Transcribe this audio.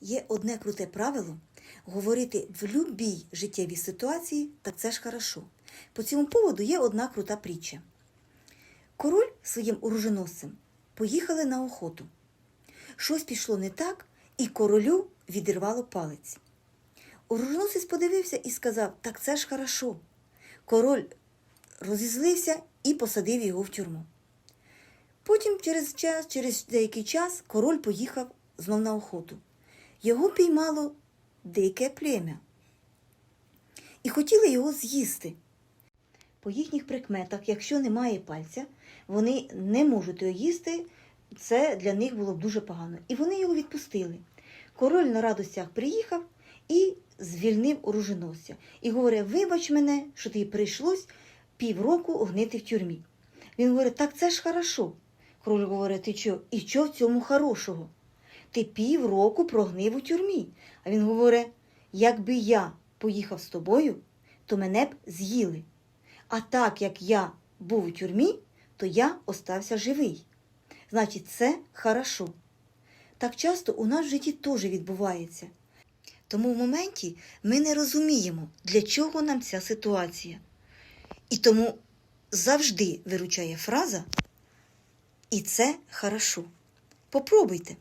Є одне круте правило говорити в любій життєвій ситуації, так це ж хорошо. По цьому поводу є одна крута притча. Король своїм оруженосцем поїхали на охоту. Щось пішло не так, і королю відірвало палець. Оруженосець подивився і сказав: Так це ж хорошо. Король розізлився і посадив його в тюрму. Потім, через час, через деякий час, король поїхав знов на охоту. Його піймало дике плем'я і хотіли його з'їсти. По їхніх прикметах, якщо немає пальця, вони не можуть його їсти, це для них було б дуже погано. І вони його відпустили. Король на радостях приїхав і звільнив оруженосця. І говорить: вибач мене, що тобі прийшлось півроку гнити в тюрмі. Він говорить, так це ж хорошо. Король говорить, ти що, і що в цьому хорошого? Ти півроку прогнив у тюрмі. А він говорить, якби я поїхав з тобою, то мене б з'їли. А так як я був у тюрмі, то я остався живий. Значить, це хорошо. Так часто у нас в житті теж відбувається. Тому в моменті ми не розуміємо, для чого нам ця ситуація. І тому завжди виручає фраза І це хорошо. Попробуйте.